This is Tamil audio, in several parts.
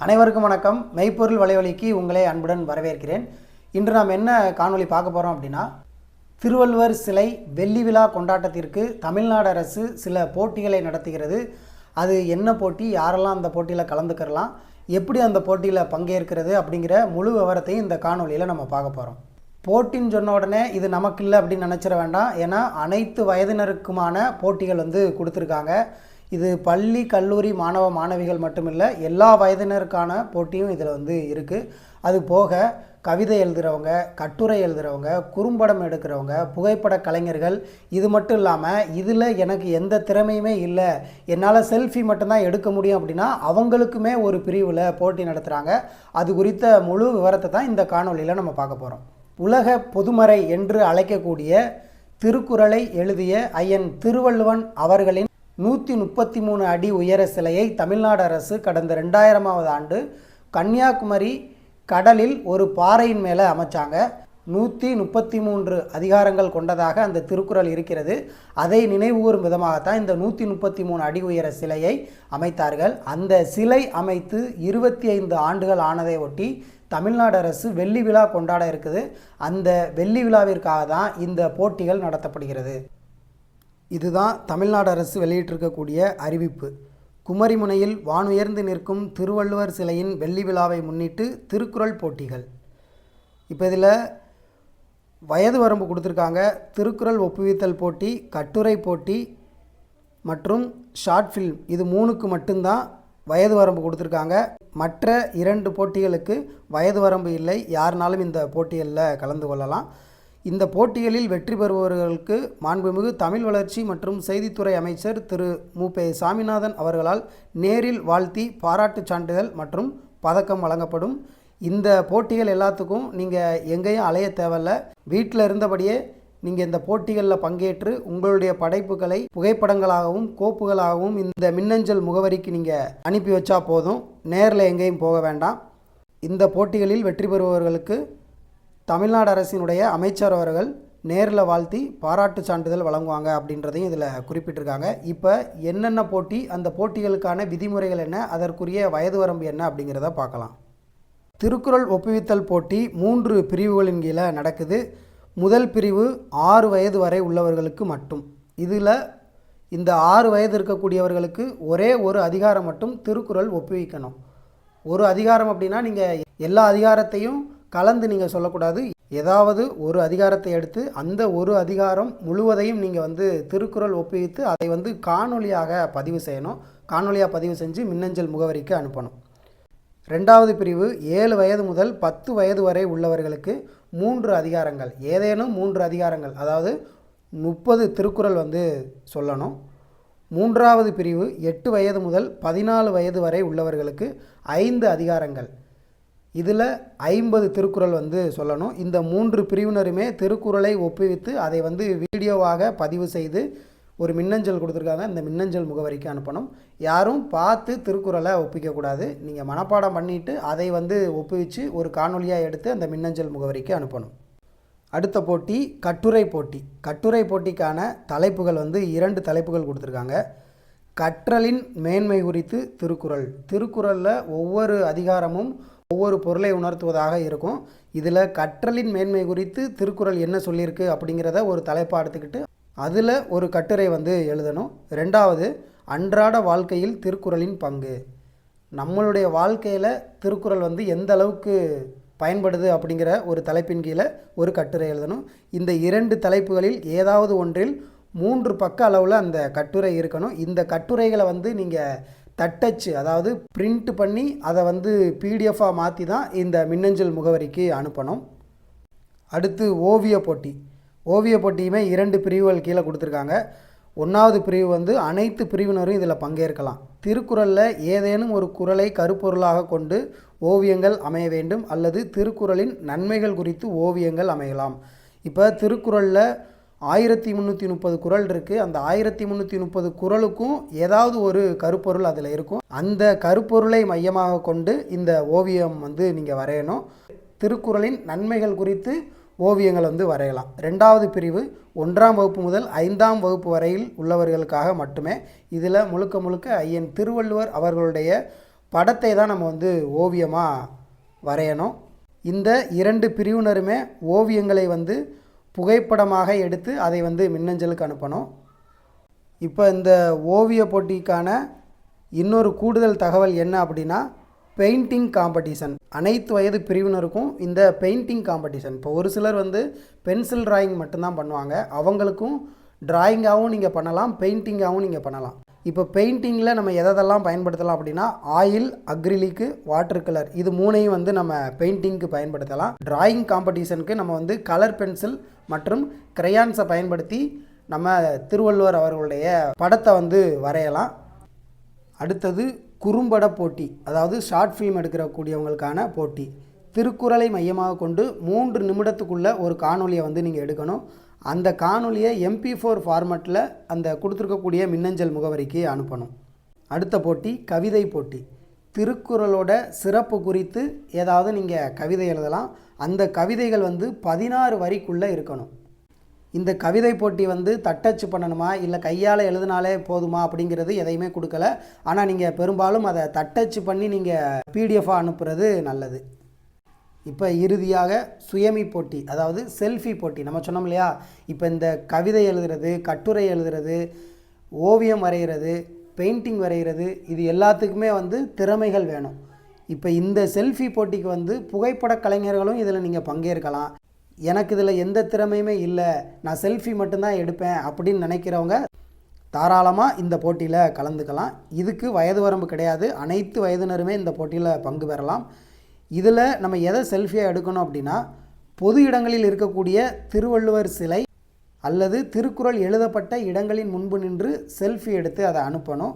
அனைவருக்கும் வணக்கம். மெய்ப்பொருள் வலைவலிக்கு உங்களை அன்புடன் வரவேற்கிறேன். இன்று நாம் என்ன காணொலி பார்க்க போகிறோம் அப்படின்னா திருவள்ளுவர் சிலை வெள்ளி விழா கொண்டாட்டத்திற்கு தமிழ்நாடு அரசு சில போட்டிகளை நடத்துகிறது. அது என்ன போட்டி? யாரெல்லாம் அந்த போட்டியில் கலந்துக்கிறலாம்? எப்படி அந்த போட்டியில் பங்கேற்கிறது? அப்படிங்கிற முழு விவரத்தையும் இந்த காணொலியில் நம்ம பார்க்க போகிறோம் போட்டின்னு சொன்ன உடனே இது நமக்கு இல்லை அப்படின்னு நினச்சிட வேண்டாம். ஏன்னா அனைத்து வயதினருக்குமான போட்டிகள் வந்து கொடுத்துருக்காங்க. இது பள்ளி கல்லூரி மாணவ மாணவிகள் மட்டுமில்லை எல்லா வயதினருக்கான போட்டியும் இதில் வந்து இருக்குது அது போக கவிதை எழுதுகிறவங்க கட்டுரை எழுதுகிறவங்க குறும்படம் எடுக்கிறவங்க புகைப்பட கலைஞர்கள் இது மட்டும் இல்லாமல் இதில் எனக்கு எந்த திறமையுமே இல்லை. என்னால் செல்ஃபி மட்டும்தான் எடுக்க முடியும் அப்படின்னா அவங்களுக்குமே ஒரு பிரிவில் போட்டி நடத்துகிறாங்க அது குறித்த முழு விவரத்தை தான் இந்த காணொளியில் நம்ம பார்க்க போகிறோம் உலக பொதுமறை என்று அழைக்கக்கூடிய திருக்குறளை எழுதிய ஐயன் திருவள்ளுவன் அவர்களின் நூற்றி முப்பத்தி மூணு அடி உயர சிலையை தமிழ்நாடு அரசு கடந்த ரெண்டாயிரமாவது ஆண்டு கன்னியாகுமரி கடலில் ஒரு பாறையின் மேலே அமைச்சாங்க. நூற்றி முப்பத்தி மூன்று அதிகாரங்கள் கொண்டதாக அந்த திருக்குறள் இருக்கிறது. அதை நினைவுகூறும் விதமாகத்தான் இந்த நூற்றி முப்பத்தி மூணு அடி உயர சிலையை அமைத்தார்கள். அந்த சிலை அமைத்து இருபத்தி ஐந்து ஆண்டுகள் ஆனதை ஒட்டி தமிழ்நாடு அரசு வெள்ளி விழா கொண்டாட இருக்குது. அந்த வெள்ளி விழாவிற்காக தான் இந்த போட்டிகள் நடத்தப்படுகிறது. இதுதான் தமிழ்நாடு அரசு வெளியிட்டிருக்கக்கூடிய அறிவிப்பு. குமரிமுனையில் வானுயர்ந்து நிற்கும் திருவள்ளுவர் சிலையின் வெள்ளி விழாவை முன்னிட்டு திருக்குறள் போட்டிகள். இப்போ இதில் வயது வரம்பு கொடுத்துருக்காங்க. திருக்குறள் ஒப்புவித்தல் போட்டி கட்டுரை போட்டி மற்றும் ஷார்ட் ஃபில்ம். இது மூணுக்கு மட்டும்தான் வயது வரம்பு கொடுத்துருக்காங்க. மற்ற இரண்டு போட்டிகளுக்கு வயது வரம்பு இல்லை. யாருனாலும் இந்த போட்டிகளில் கலந்து கொள்ளலாம். இந்த போட்டிகளில் வெற்றி பெறுபவர்களுக்கு மாண்புமிகு தமிழ் வளர்ச்சி மற்றும் செய்தித்துறை அமைச்சர் திரு. மு. சாமிநாதன் அவர்களால் நேரில் வாழ்த்தி பாராட்டுச் சான்றிதழ் மற்றும் பதக்கம் வழங்கப்படும். இந்த போட்டிகள் எல்லாத்துக்கும் நீங்கள் எங்கேயும் அலைய தேவையில்ல. வீட்டில் இருந்தபடியே நீங்கள் இந்த போட்டிகளில் பங்கேற்று உங்களுடைய படைப்புகளை புகைப்படங்களாகவும் கோப்புகளாகவும் இந்த மின்னஞ்சல் முகவரிக்கு நீங்கள் அனுப்பி வச்சா போதும். நேரில் எங்கேயும் போக வேண்டாம். இந்த போட்டிகளில் வெற்றி பெறுபவர்களுக்கு தமிழ்நாடு அரசினுடைய அமைச்சர் அவர்கள் நேரில் வாழ்த்தி பாராட்டு சான்றிதழ் வழங்குவாங்க அப்படின்றதையும் இதில் குறிப்பிட்டிருக்காங்க. இப்போ என்னென்ன போட்டி அந்த போட்டிகளுக்கான விதிமுறைகள் என்ன அதற்குரிய வயது வரம்பு என்ன அப்படிங்கிறத பார்க்கலாம். திருக்குறள் ஒப்புவித்தல் போட்டி மூன்று பிரிவுகளின் கீழே நடக்குது. முதல் பிரிவு ஆறு வயது வரை உள்ளவர்களுக்கு மட்டும். இதில் இந்த ஆறு வயது இருக்கக்கூடியவர்களுக்கு ஒரே ஒரு அதிகாரம் மட்டும் திருக்குறள் ஒப்புவிக்கணும். ஒரு அதிகாரம் அப்படின்னா நீங்கள் எல்லா அதிகாரத்தையும் கலந்து நீங்கள் சொல்லக்கூடாது. ஏதாவது ஒரு அதிகாரத்தை எடுத்து அந்த ஒரு அதிகாரம் முழுவதையும் நீங்கள் வந்து திருக்குறள் ஒப்புவித்து அதை வந்து காணொலியாக பதிவு செய்யணும். காணொலியாக பதிவு செஞ்சு மின்னஞ்சல் முகவரிக்கு அனுப்பணும். ரெண்டாவது பிரிவு ஏழு வயது முதல் பத்து வயது வரை உள்ளவர்களுக்கு மூன்று அதிகாரங்கள். ஏதேனும் மூன்று அதிகாரங்கள். அதாவது முப்பது திருக்குறள் வந்து சொல்லணும். மூன்றாவது பிரிவு எட்டு வயது முதல் பதினாலு வயது வரை உள்ளவர்களுக்கு ஐந்து அதிகாரங்கள். இதில் ஐம்பது திருக்குறள் வந்து சொல்லணும். இந்த மூன்று பிரிவினருமே திருக்குறளை ஒப்புவித்து அதை வந்து வீடியோவாக பதிவு செய்து ஒரு மின்னஞ்சல் கொடுத்துருக்காங்க. இந்த மின்னஞ்சல் முகவரிக்கு அனுப்பணும். யாரும் பார்த்து திருக்குறளை ஒப்பிக்கக்கூடாது நீங்கள் மனப்பாடம் பண்ணிவிட்டு அதை வந்து ஒப்புவித்து ஒரு காணொலியாக எடுத்து அந்த மின்னஞ்சல் முகவரிக்கு அனுப்பணும். அடுத்த போட்டி கட்டுரை போட்டி. கட்டுரை போட்டிக்கான தலைப்புகள் வந்து இரண்டு தலைப்புகள் கொடுத்துருக்காங்க. கற்றலின் மேன்மை குறித்து திருக்குறள். திருக்குறளில் ஒவ்வொரு அதிகாரமும் ஒவ்வொரு பொருளை உணர்த்துவதாக இருக்கும். இதில் கற்றலின் மேன்மை குறித்து திருக்குறள் என்ன சொல்லியிருக்கு அப்படிங்கிறத ஒரு தலைப்பாக எடுத்துக்கிட்டு அதில் ஒரு கட்டுரை வந்து எழுதணும். ரெண்டாவது அன்றாட வாழ்க்கையில் திருக்குறளின் பங்கு. நம்மளுடைய வாழ்க்கையில் திருக்குறள் வந்து எந்த அளவுக்கு பயன்படுது அப்படிங்கிற ஒரு தலைப்பின் கீழே ஒரு கட்டுரை எழுதணும். இந்த இரண்டு தலைப்புகளில் ஏதாவது ஒன்றில் மூன்று பக்க அளவில் அந்த கட்டுரை இருக்கணும். இந்த கட்டுரைகளை வந்து நீங்கள் தட்டச்சு அதாவது பிரிண்ட் பண்ணி அதை வந்து பிடிஎஃபாக மாற்றி தான் இந்த மின்னஞ்சல் முகவரிக்கு அனுப்பணும். அடுத்து ஓவிய போட்டி. ஓவிய போட்டியுமே இரண்டு பிரிவுகள் கீழே கொடுத்துருக்காங்க. ஒன்றாவது பிரிவு வந்து அனைத்து பிரிவினரும் இதில் பங்கேற்கலாம். திருக்குறளில் ஏதேனும் ஒரு குறளை கருப்பொருளாக கொண்டு ஓவியங்கள் அமைய வேண்டும் அல்லது திருக்குறளின் நன்மைகள் குறித்து ஓவியங்கள் அமையலாம். இப்போ திருக்குறளில் ஆயிரத்தி முந்நூற்றி முப்பது குரல் இருக்குது அந்த ஆயிரத்தி முந்நூற்றி முப்பது குறளுக்கும் ஏதாவது ஒரு கருப்பொருள் அதில் இருக்கும். அந்த கருப்பொருளை மையமாக கொண்டு இந்த ஓவியம் வந்து நீங்கள் வரையணும். திருக்குறளின் நன்மைகள் குறித்து ஓவியங்கள் வந்து வரையலாம். ரெண்டாவது பிரிவு ஒன்றாம் வகுப்பு முதல் ஐந்தாம் வகுப்பு வரையில் உள்ளவர்களுக்காக மட்டுமே. இதில் முழுக்க முழுக்க ஐயன் திருவள்ளுவர் அவர்களுடைய படத்தை தான் நம்ம வந்து ஓவியமாக வரையணும். இந்த இரண்டு பிரிவினருமே ஓவியங்களை வந்து புகைப்படமாக எடுத்து அதை வந்து மின்னஞ்சலுக்கு அனுப்பணும். இப்போ இந்த ஓவிய போட்டிக்கான இன்னொரு கூடுதல் தகவல் என்ன அப்படின்னா பெயிண்டிங் காம்படிஷன். அனைத்து வயது பிரிவினருக்கும் இந்த பெயிண்டிங் காம்படிஷன். இப்போ ஒரு சிலர் வந்து பென்சில் டிராயிங் மட்டும்தான் பண்ணுவாங்க. அவங்களுக்கும் டிராயிங்காகவும் நீங்கள் பண்ணலாம் பெயிண்டிங்காகவும் நீங்கள் பண்ணலாம். இப்போ பெயிண்டிங்கில் நம்ம எதெல்லாம் பயன்படுத்தலாம் அப்படின்னா ஆயில் அக்ரிலிக்கு வாட்டர் கலர் இது மூணையும் வந்து நம்ம பெயிண்டிங்க்கு பயன்படுத்தலாம். டிராயிங் காம்படிஷனுக்கு நம்ம வந்து கலர் பென்சில் மற்றும் கிரையான்ஸை பயன்படுத்தி நம்ம திருவள்ளுவர் அவர்களுடைய படத்தை வந்து வரையலாம். அடுத்தது குறும்பட போட்டி அதாவது ஷார்ட் ஃபிலிம் எடுக்கிறக்கூடியவங்களுக்கான போட்டி. திருக்குறளை மையமாக கொண்டு மூன்று நிமிடத்துக்குள்ளே ஒரு காணொலியை வந்து நீங்கள் எடுக்கணும். அந்த காணொலியை எம்பி ஃபோர் ஃபார்மெட்டில் அந்த கொடுத்துருக்கக்கூடிய மின்னஞ்சல் முகவரிக்கு அனுப்பணும். அடுத்த போட்டி கவிதை போட்டி. திருக்குறளோட சிறப்பு குறித்து ஏதாவது நீங்கள் கவிதை எழுதலாம். அந்த கவிதைகள் வந்து பதினாறு வரிக்குள்ளே இருக்கணும். இந்த கவிதை போட்டி வந்து தட்டச்சு பண்ணணுமா? இல்லை கையால் எழுதினாலே போதுமா? அப்படிங்கிறது எதையுமே கொடுக்கல. ஆனால் நீங்கள் பெரும்பாலும் அதை தட்டச்சு பண்ணி நீங்கள் பிடிஎஃபாக அனுப்புறது நல்லது. இப்போ இறுதியாக சுயமி போட்டி அதாவது செல்ஃபி போட்டி. நம்ம சொன்னோம் இல்லையா? இப்போ இந்த கவிதை எழுதுறது கட்டுரை எழுதுறது ஓவியம் வரைகிறது பெயிண்டிங் வரைகிறது இது எல்லாத்துக்குமே வந்து திறமைகள் வேணும். இப்போ இந்த செல்ஃபி போட்டிக்கு வந்து புகைப்பட கலைஞர்களும் இதில் நீங்கள் பங்கேற்கலாம். எனக்கு இதில் எந்த திறமையுமே இல்லை. நான் செல்ஃபி மட்டும்தான் எடுப்பேன் அப்படின்னு நினைக்கிறவங்க தாராளமாக இந்த போட்டியில் கலந்துக்கலாம். இதுக்கு வயது வரம்பு கிடையாது. அனைத்து வயதினருமே இந்த போட்டியில் பங்கு பெறலாம். இதில் நம்ம எதை செல்ஃபியாக எடுக்கணும் அப்படின்னா பொது இடங்களில் இருக்கக்கூடிய திருவள்ளுவர் சிலை அல்லது திருக்குறள் எழுதப்பட்ட இடங்களின் முன்பு நின்று செல்ஃபி எடுத்து அதை அனுப்பணும்.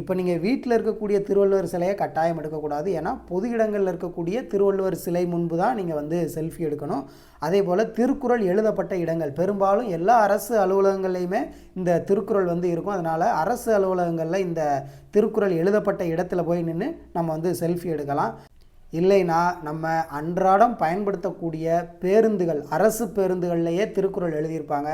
இப்போ நீங்கள் வீட்டில் இருக்கக்கூடிய திருவள்ளுவர் சிலையை கட்டாயம் எடுக்கக்கூடாது. ஏன்னா பொது இடங்களில் இருக்கக்கூடிய திருவள்ளுவர் சிலை முன்பு தான் நீங்கள் வந்து செல்ஃபி எடுக்கணும். அதே போல் திருக்குறள் எழுதப்பட்ட இடங்கள் பெரும்பாலும் எல்லா அரசு அலுவலகங்கள்லையுமே இந்த திருக்குறள் வந்து இருக்கும். அதனால் அரசு அலுவலகங்களில் இந்த திருக்குறள் எழுதப்பட்ட இடத்துல போய் நின்று நம்ம வந்து செல்ஃபி எடுக்கலாம். இல்லைனா நம்ம அன்றாடம் பயன்படுத்தக்கூடிய பேருந்துகள் அரசு பேருந்துகள்லையே திருக்குறள் எழுதியிருப்பாங்க.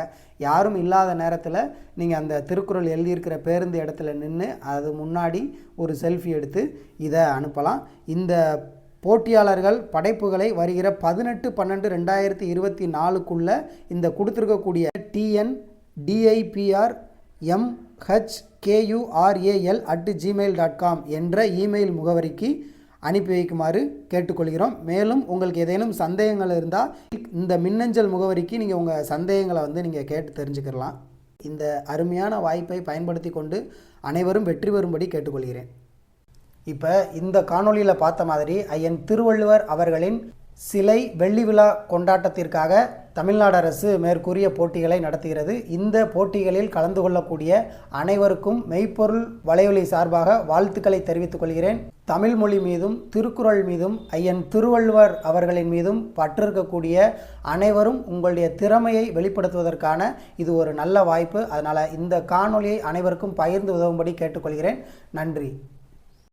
யாரும் இல்லாத நேரத்தில் நீங்கள் அந்த திருக்குறள் எழுதியிருக்கிற பேருந்து இடத்துல நின்று அது முன்னாடி ஒரு செல்ஃபி எடுத்து இதை அனுப்பலாம். இந்த போட்டியாளர்கள் படைப்புகளை வருகிற பதினெட்டு பன்னெண்டு ரெண்டாயிரத்தி இருபத்தி நாலுக்குள்ளே இந்த கொடுத்துருக்கக்கூடிய TN DIPR MH KURAL at gmail dot com என்ற இமெயில் முகவரிக்கு அனுப்பி வைக்குமாறு கேட்டுக்கொள்கிறோம். மேலும் உங்களுக்கு ஏதேனும் சந்தேகங்கள் இருந்தால் இந்த மின்னஞ்சல் முகவரிக்கு நீங்கள் உங்கள் சந்தேகங்களை வந்து நீங்கள் கேட்டு தெரிஞ்சுக்கலாம் இந்த அருமையான வாய்ப்பை பயன்படுத்தி கொண்டு அனைவரும் வெற்றி பெறும்படி கேட்டுக்கொள்கிறேன். இப்போ இந்த காணொளியில் பார்த்த மாதிரி ஐயன் திருவள்ளுவர் அவர்களின் சிலை வெள்ளி விழா கொண்டாட்டத்திற்காக தமிழ்நாடு அரசு மேற்கூறிய போட்டிகளை நடத்துகிறது. இந்த போட்டிகளில் கலந்து கொள்ளக்கூடிய அனைவருக்கும் மெய்ப்பொருள் வலையொலி சார்பாக வாழ்த்துக்களை தெரிவித்துக் கொள்கிறேன். தமிழ் மொழி மீதும் திருக்குறள் மீதும் ஐயன் திருவள்ளுவர் அவர்களின் மீதும் பற்றிருக்கக்கூடிய அனைவரும் உங்களுடைய திறமையை வெளிப்படுத்துவதற்கான இது ஒரு நல்ல வாய்ப்பு. அதனால் இந்த காணொலியை அனைவருக்கும் பகிர்ந்து உதவும்படி கேட்டுக்கொள்கிறேன். நன்றி.